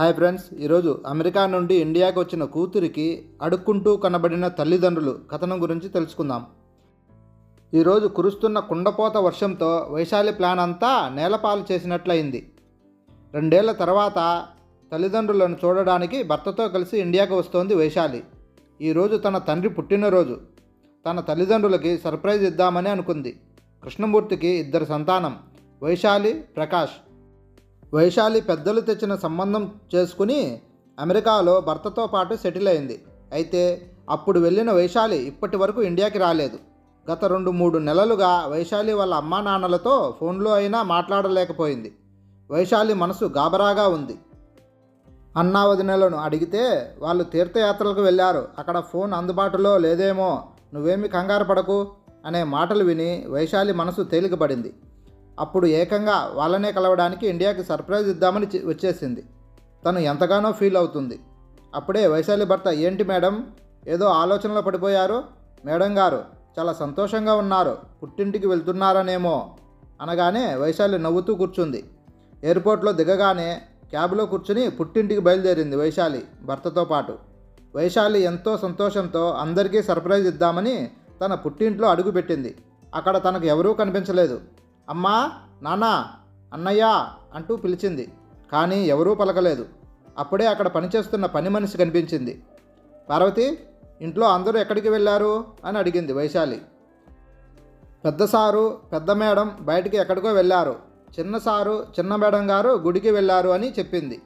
Hi friends ఈరోజు America నుండి ఇండియాకి వచ్చిన కూతురికి అడుక్కుంటూ కనబడిన తల్లిదండ్రులు కథనం గురించి తెలుసుకుందాం. ఈరోజు కురుస్తున్న కుండపోత వర్షంతో వైశాలి ప్లాన్ అంతా నేలపాలు చేసినట్లయింది. రెండేళ్ళ తర్వాత తల్లిదండ్రులను చూడడానికి భర్తతో కలిసి ఇండియాకి వస్తోంది వైశాలి. ఈరోజు తన తండ్రి పుట్టినరోజు. తన తల్లిదండ్రులకి సర్ప్రైజ్ ఇద్దామని అనుకుంది. కృష్ణమూర్తికి ఇద్దరు సంతానం వైశాలి ప్రకాష్. వైశాలి పెద్దలు తెచ్చిన సంబంధం చేసుకుని అమెరికాలో భర్తతో పాటు సెటిల్ అయింది. అయితే అప్పుడు వెళ్ళిన వైశాలి ఇప్పటి వరకు ఇండియాకి రాలేదు. గత రెండు మూడు నెలలుగా వైశాలి వాళ్ళ అమ్మా నాన్నలతో ఫోన్లో అయినా మాట్లాడలేకపోయింది. వైశాలి మనసు గాబరాగా ఉంది. అన్నా వదినలను అడిగితే వాళ్ళు తీర్థయాత్రలకు వెళ్ళారు. అక్కడ ఫోన్ అందుబాటులో లేదేమో నువ్వేమి కంగారు పడకు అనే మాటలు విని వైశాలి మనసు తేలికపడింది. అప్పుడు ఏకంగా వాళ్ళనే కలవడానికి ఇండియాకి సర్ప్రైజ్ ఇద్దామని వచ్చేసింది. తను ఎంతగానో ఫీల్ అవుతుంది. అప్పుడే వైశాలి భర్త ఏంటి మేడం? ఏదో ఆలోచనలో పడిపోయారు? మేడం గారు చాలా సంతోషంగా ఉన్నారు. పుట్టింటికి వెళ్తున్నారనేమో అనగానే వైశాలి నవ్వుతూ కూర్చుంది. ఎయిర్పోర్ట్లో దిగగానే క్యాబ్లో కూర్చుని పుట్టింటికి బయలుదేరింది వైశాలి భర్తతో పాటు. వైశాలి ఎంతో సంతోషంతో అందరికీ సర్ప్రైజ్ ఇద్దామని తన పుట్టింట్లో అడుగుపెట్టింది. అక్కడ తనకు ఎవరూ కనిపించలేదు. అమ్మా నాన్న అన్నయ్య అంటూ పిలిచింది. కానీ ఎవరూ పలకలేదు. అప్పుడే అక్కడ పనిచేస్తున్న పని మనిషి కనిపించింది. పార్వతి ఇంట్లో అందరూ ఎక్కడికి వెళ్ళారు? అని అడిగింది వైశాలి. పెద్ద సారు పెద్ద మేడం బయటికి ఎక్కడికో వెళ్ళారు. చిన్న సారు చిన్న మేడం గారు గుడికి వెళ్ళారు అని చెప్పింది.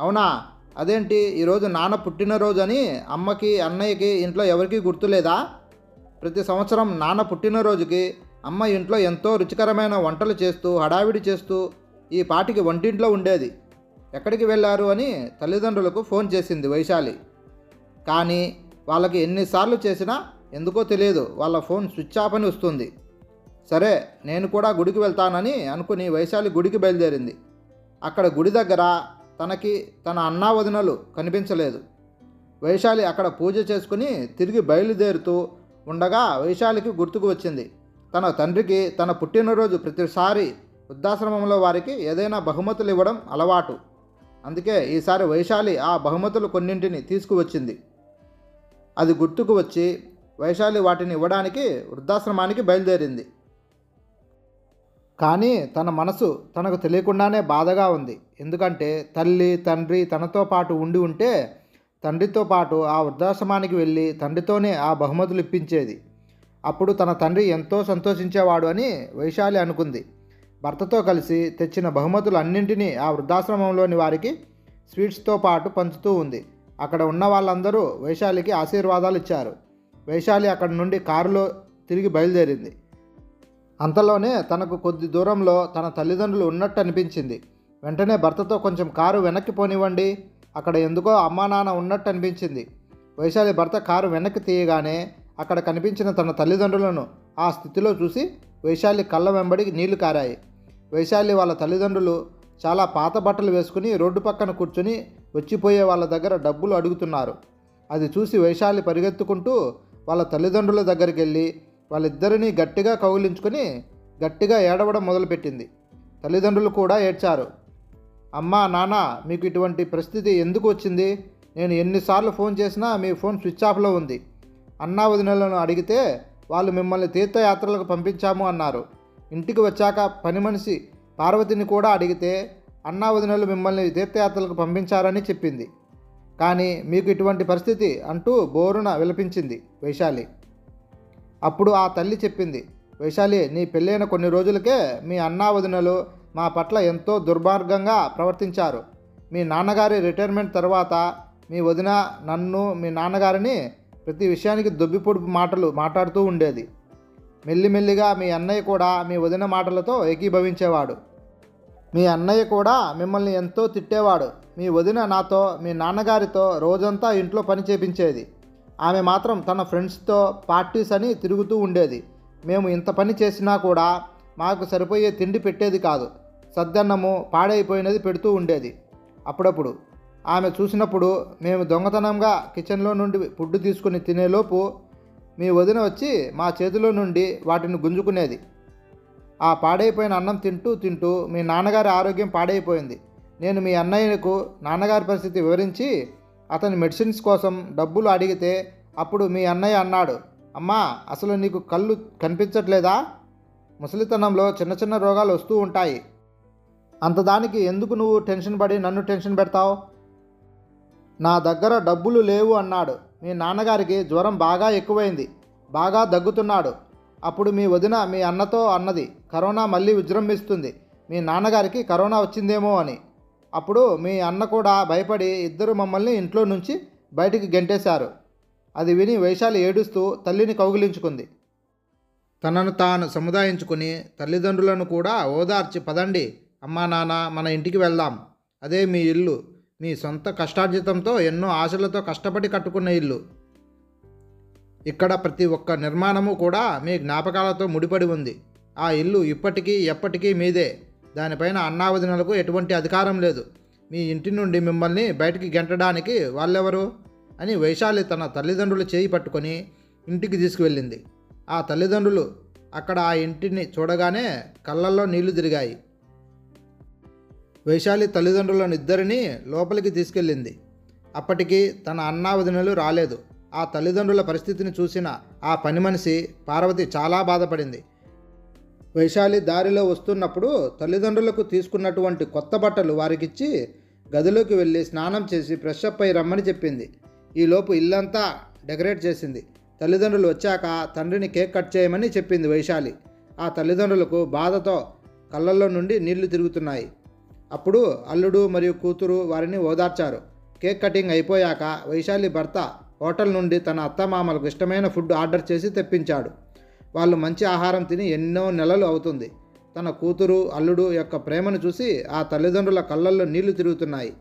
అవునా? అదేంటి? ఈరోజు నాన్న పుట్టినరోజు అని అమ్మకి అన్నయ్యకి ఇంట్లో ఎవరికీ గుర్తులేదా? ప్రతి సంవత్సరం నాన్న పుట్టినరోజుకి అమ్మ ఇంట్లో ఎంతో రుచికరమైన వంటలు చేస్తూ హడావిడి చేస్తూ ఈ పాటికి వంటింట్లో ఉండేది. ఎక్కడికి వెళ్ళారు అని తల్లిదండ్రులకు ఫోన్ చేసింది వైశాలి. కానీ వాళ్ళకి ఎన్నిసార్లు చేసినా ఎందుకో తెలియదు. వాళ్ళ ఫోన్ స్విచ్ ఆఫ్ అని వస్తుంది. సరే నేను కూడా గుడికి వెళ్తానని అనుకుని వైశాలి గుడికి బయలుదేరింది. అక్కడ గుడి దగ్గర తనకి తన అన్నా వదినలు కనిపించలేదు. వైశాలి అక్కడ పూజ చేసుకుని తిరిగి బయలుదేరుతూ ఉండగా వైశాలికి గుర్తుకు వచ్చింది. తన తండ్రికి తన పుట్టినరోజు ప్రతిసారి వృద్ధాశ్రమంలో వారికి ఏదైనా బహుమతులు ఇవ్వడం అలవాటు. అందుకే ఈసారి వైశాలి ఆ బహుమతులు కొన్నింటిని తీసుకువచ్చింది. అది గుర్తుకు వచ్చి వైశాలి వాటిని ఇవ్వడానికి వృద్ధాశ్రమానికి బయలుదేరింది. కానీ తన మనసు తనకు తెలియకుండానే బాధగా ఉంది. ఎందుకంటే తల్లి తండ్రి తనతో పాటు ఉండి ఉంటే తండ్రితో పాటు ఆ వృద్ధాశ్రమానికి వెళ్ళి తండ్రితోనే ఆ బహుమతులు ఇప్పించేది. అప్పుడు తన తండ్రి ఎంతో సంతోషించేవాడు అని వైశాలి అనుకుంది. భర్తతో కలిసి తెచ్చిన బహుమతులు అన్నింటినీ ఆ వృద్ధాశ్రమంలోని వారికి స్వీట్స్తో పాటు పంచుతూ ఉంది. అక్కడ ఉన్న వాళ్ళందరూ వైశాలికి ఆశీర్వాదాలు ఇచ్చారు. వైశాలి అక్కడి నుండి కారులో తిరిగి బయలుదేరింది. అంతలోనే తనకు కొద్ది దూరంలో తన తల్లిదండ్రులు ఉన్నట్టు అనిపించింది. వెంటనే భర్తతో కొంచెం కారు వెనక్కి పోనివ్వండి అక్కడ ఎందుకో అమ్మా నాన్న ఉన్నట్టు అనిపించింది. వైశాలి భర్త కారు వెనక్కి తీయగానే అక్కడ కనిపించిన తన తల్లిదండ్రులను ఆ స్థితిలో చూసి వైశాలి కళ్ళ వెంబడి నీళ్ళు కారాయి. వైశాలి వాళ్ళ తల్లిదండ్రులు చాలా పాత బట్టలు వేసుకుని రోడ్డు పక్కన కూర్చుని వచ్చిపోయే వాళ్ళ దగ్గర డబ్బులు అడుగుతున్నారు. అది చూసి వైశాలి పరిగెత్తుకుంటూ వాళ్ళ తల్లిదండ్రుల దగ్గరికి వెళ్ళి వాళ్ళిద్దరినీ గట్టిగా కౌగిలించుకొని గట్టిగా ఏడవడం మొదలుపెట్టింది. తల్లిదండ్రులు కూడా ఏడ్చారు. అమ్మా నాన్న మీకు ఇటువంటి పరిస్థితి ఎందుకు వచ్చింది? నేను ఎన్నిసార్లు ఫోన్ చేసినా మీ ఫోన్ స్విచ్ ఆఫ్లో ఉంది. అన్నా వదినలను అడిగితే వాళ్ళు మిమ్మల్ని తీర్థయాత్రలకు పంపించాము అన్నారు. ఇంటికి వచ్చాక పని మనిషి పార్వతిని కూడా అడిగితే అన్నా వదినలు మిమ్మల్ని తీర్థయాత్రలకు పంపించారని చెప్పింది. కానీ మీకు ఇటువంటి పరిస్థితి అంటూ బోరున విలపించింది వైశాలి. అప్పుడు ఆ తల్లి చెప్పింది వైశాలి నీ పెళ్ళైన కొన్ని రోజులకే మీ అన్నా వదినలు మా పట్ల ఎంతో దుర్మార్గంగా ప్రవర్తించారు. మీ నాన్నగారి రిటైర్మెంట్ తర్వాత మీ వదిన నన్ను మీ నాన్నగారిని ప్రతి విషయానికి దొబ్బిపొడుపు మాటలు మాట్లాడుతూ ఉండేది. మెల్లిమెల్లిగా మీ అన్నయ్య కూడా మీ వదిన మాటలతో ఏకీభవించేవాడు. మీ అన్నయ్య కూడా మిమ్మల్ని ఎంతో తిట్టేవాడు. మీ వదిన నాతో మీ నాన్నగారితో రోజంతా ఇంట్లో పని చేపించేది. ఆమె మాత్రం తన ఫ్రెండ్స్తో పార్టీస్ అని తిరుగుతూ ఉండేది. మేము ఇంత పని చేసినా కూడా మాకు సరిపోయే తిండి పెట్టేది కాదు. సద్దన్నము పాడైపోయినది పెడుతూ ఉండేది. అప్పుడప్పుడు ఆమె చూసినప్పుడు మేము దొంగతనంగా కిచెన్లో నుండి ఫుడ్ తీసుకుని తినేలోపు మీ వదిన వచ్చి మా చేతిలో నుండి వాటిని గుంజుకునేది. ఆ పాడైపోయిన అన్నం తింటూ తింటూ మీ నాన్నగారి ఆరోగ్యం పాడైపోయింది. నేను మీ అన్నయ్యకు నాన్నగారి పరిస్థితి వివరించి అతని మెడిసిన్స్ కోసం డబ్బులు అడిగితే అప్పుడు మీ అన్నయ్య అన్నాడు అమ్మా అసలు నీకు కళ్ళు కనిపించట్లేదా? ముసలితనంలో చిన్న చిన్న రోగాలు వస్తూ ఉంటాయి. అంతదానికి ఎందుకు నువ్వు టెన్షన్ పడి నన్ను టెన్షన్ పెడతావు? నా దగ్గర డబ్బులు లేవు అన్నాడు. మీ నాన్నగారికి జ్వరం బాగా ఎక్కువైంది బాగా దగ్గుతున్నాడు. అప్పుడు మీ వదిన మీ అన్నతో అన్నది కరోనా మళ్ళీ విజృంభిస్తుంది మీ నాన్నగారికి కరోనా వచ్చిందేమో అని. అప్పుడు మీ అన్న కూడా భయపడి ఇద్దరు మమ్మల్ని ఇంట్లో నుంచి బయటికి గెంటేశారు. అది విని వైశాలి ఏడుస్తూ తల్లిని కౌగిలించుకుంది. తనను తాను సముదాయించుకుని తల్లిదండ్రులను కూడా ఓదార్చి పదండి అమ్మా నాన్న మన ఇంటికి వెళ్దాం. అదే మీ ఇల్లు. మీ సొంత కష్టార్జితంతో ఎన్నో ఆశలతో కష్టపడి కట్టుకున్న ఇల్లు. ఇక్కడ ప్రతి ఒక్క నిర్మాణము కూడా మీ జ్ఞాపకాలతో ముడిపడి ఉంది. ఆ ఇల్లు ఇప్పటికీ ఎప్పటికీ మీదే. దానిపైన అన్నావదినలకు ఎటువంటి అధికారం లేదు. మీ ఇంటి నుండి మిమ్మల్ని బయటికి గెంటడానికి వాళ్ళెవరు? అని వైశాలి తన తల్లిదండ్రులు చేయి పట్టుకొని ఇంటికి తీసుకువెళ్ళింది. ఆ తల్లిదండ్రులు అక్కడ ఆ ఇంటిని చూడగానే కళ్ళల్లో నీళ్ళు తిరిగాయి. వైశాలి తల్లిదండ్రులను ఇద్దరిని లోపలికి తీసుకెళ్ళింది. అప్పటికి తన అన్నా వదినలు రాలేదు. ఆ తల్లిదండ్రుల పరిస్థితిని చూసిన ఆ పని మనిషి పార్వతి చాలా బాధపడింది. వైశాలి దారిలో వస్తున్నప్పుడు తల్లిదండ్రులకు తీసుకున్నటువంటి కొత్త బట్టలు వారికిచ్చి గదిలోకి వెళ్ళి స్నానం చేసి ఫ్రెష్ అప్ అయి రమ్మని చెప్పింది. ఈలోపు ఇల్లంతా డెకరేట్ చేసింది. తల్లిదండ్రులు వచ్చాక తండ్రిని కేక్ కట్ చేయమని చెప్పింది వైశాలి. ఆ తల్లిదండ్రులకు బాధతో కళ్ళల్లో నుండి నీళ్ళు తిరుగుతున్నాయి. అప్పుడు అల్లుడు మరియు కూతురు వారిని ఓదార్చారు. కేక్ కటింగ్ అయిపోయాక వైశాలి భర్త హోటల్ నుండి తన అత్తమామలకు ఇష్టమైన ఫుడ్ ఆర్డర్ చేసి తెప్పించాడు. వాళ్ళు మంచి ఆహారం తిని ఎన్నో నెలలు అవుతుంది. తన కూతురు అల్లుడు యొక్క ప్రేమను చూసి ఆ తల్లిదండ్రుల కళ్ళల్లో నీళ్ళు తిరుగుతున్నాయి.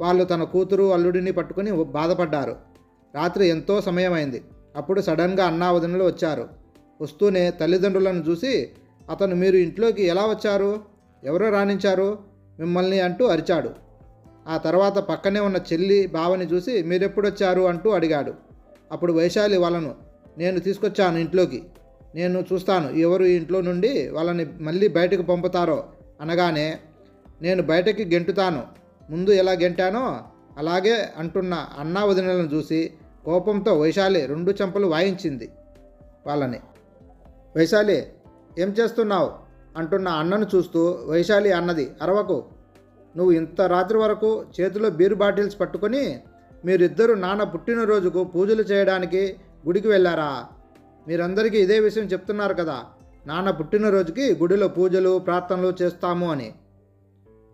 వాళ్ళు తన కూతురు అల్లుడిని పట్టుకుని బాధపడ్డారు. రాత్రి ఎంతో సమయమైంది. అప్పుడు సడన్గా అన్నావదనలు వచ్చారు. వస్తూనే తల్లిదండ్రులను చూసి అతను మీరు ఇంట్లోకి ఎలా వచ్చారు? ఎవరో రాణించారు? మిమ్మల్ని అంటూ అరిచాడు. ఆ తర్వాత పక్కనే ఉన్న చెల్లి బావని చూసి మీరెప్పుడొచ్చారు? అంటూ అడిగాడు. అప్పుడు వైశాలి వాళ్ళను నేను తీసుకొచ్చాను ఇంట్లోకి. నేను చూస్తాను ఎవరు ఇంట్లో నుండి వాళ్ళని మళ్ళీ బయటకు పంపుతారో అనగానే నేను బయటకి గెంటుతాను. ముందు ఎలా గెంటానో అలాగే అంటున్న అన్నా వదినలను చూసి కోపంతో వైశాలి రెండు చెంపలు వాయించింది వాళ్ళని. వైశాలి ఏం చేస్తున్నావు? అంటున్న అన్నను చూస్తూ వైశాలి అన్నది అరవకు. నువ్వు ఇంత రాత్రి వరకు చేతిలో బీర్ బాటిల్స్ పట్టుకొని మీరిద్దరూ నాన్న పుట్టినరోజుకు పూజలు చేయడానికి గుడికి వెళ్ళారా? మీరందరికీ ఇదే విషయం చెప్తున్నారు కదా. నాన్న పుట్టినరోజుకి గుడిలో పూజలు ప్రార్థనలు చేస్తాము అని.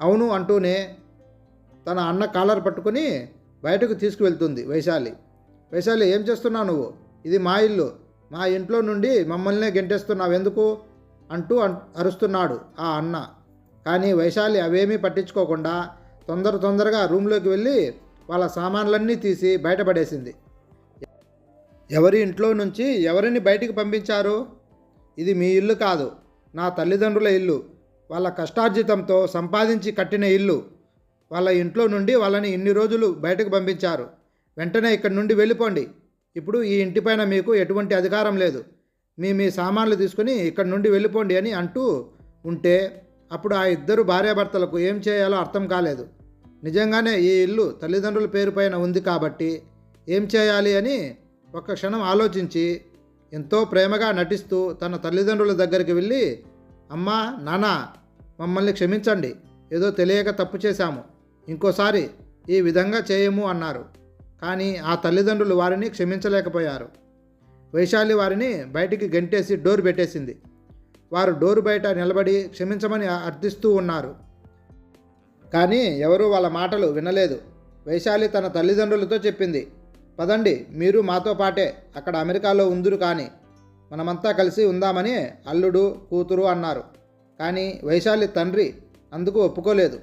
అవును అంటూనే తన అన్న కాలర్ పట్టుకుని బయటకు తీసుకువెళ్తుంది వైశాలి. వైశాలి ఏం చేస్తున్నావు నువ్వు? ఇది మా ఇల్లు. మా ఇంట్లో నుండి మమ్మల్నే గెంటేస్తున్నావు. ఎందుకు? అంటూ అరుస్తున్నాడు ఆ అన్న. కానీ వైశాలి అవేమీ పట్టించుకోకుండా తొందర తొందరగా రూమ్లోకి వెళ్ళి వాళ్ళ సామాన్లన్నీ తీసి బయటపడేసింది. ఎవరి ఇంట్లో నుంచి ఎవరిని బయటికి పంపించారు? ఇది మీ ఇల్లు కాదు నా తల్లిదండ్రుల ఇల్లు. వాళ్ళ కష్టార్జితంతో సంపాదించి కట్టిన ఇల్లు. వాళ్ళ ఇంట్లో నుండి వాళ్ళని ఇన్ని రోజులు బయటకు పంపించారు. వెంటనే ఇక్కడి నుండి వెళ్ళిపోండి. ఇప్పుడు ఈ ఇంటిపైన మీకు ఎటువంటి అధికారం లేదు. మీ మీ సామాన్లు తీసుకుని ఇక్కడ నుండి వెళ్ళిపోండి అని అంటూ ఉంటే అప్పుడు ఆ ఇద్దరు భార్యాభర్తలకు ఏం చేయాలో అర్థం కాలేదు. నిజంగానే ఈ ఇల్లు తల్లిదండ్రుల పేరు పైన ఉంది కాబట్టి ఏం చేయాలి అని ఒక క్షణం ఆలోచించి ఎంతో ప్రేమగా నటిస్తూ తన తల్లిదండ్రుల దగ్గరికి వెళ్ళి అమ్మా నాన్న మమ్మల్ని క్షమించండి. ఏదో తెలియక తప్పు చేశాము. ఇంకోసారి ఈ విధంగా చేయము అన్నారు. కానీ ఆ తల్లిదండ్రులు వారిని క్షమించలేకపోయారు. వైశాలి వారిని బయటికి గెంటేసి డోర్ పెట్టేసింది. వారు డోరు బయట నిలబడి క్షమించమని అర్థిస్తూ ఉన్నారు. కానీ ఎవరూ వాళ్ళ మాటలు వినలేదు. వైశాలి తన తల్లిదండ్రులతో చెప్పింది పదండి మీరు మాతో పాటే అక్కడ అమెరికాలో ఉందురు కానీ మనమంతా కలిసి ఉందామని అల్లుడు కూతురు అన్నారు. కానీ వైశాలి తండ్రి అందుకు ఒప్పుకోలేదు.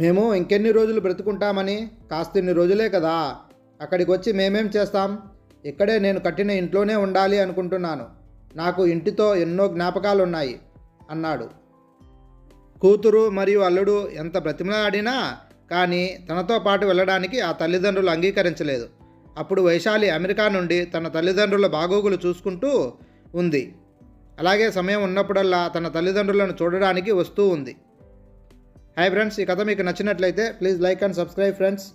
మేము ఇంకెన్ని రోజులు బ్రతుకుంటామని కాస్తిన్ని రోజులే కదా అక్కడికి వచ్చి మేమేం చేస్తాం? ఇక్కడే నేను కట్టిన ఇంట్లోనే ఉండాలి అనుకుంటున్నాను. నాకు ఇంటితో ఎన్నో జ్ఞాపకాలు ఉన్నాయి అన్నాడు. కూతురు మరియు అల్లుడు ఎంత బ్రతిమలాడినా కానీ తనతో పాటు వెళ్ళడానికి ఆ తల్లిదండ్రులు అంగీకరించలేదు. అప్పుడు వైశాలి అమెరికా నుండి తన తల్లిదండ్రుల బాగోగులు చూసుకుంటూ ఉంది. అలాగే సమయం ఉన్నప్పుడల్లా తన తల్లిదండ్రులను చూడడానికి వస్తూ ఉంది. హాయ్ ఫ్రెండ్స్ ఈ కథ మీకు నచ్చినట్లయితే please like and subscribe friends.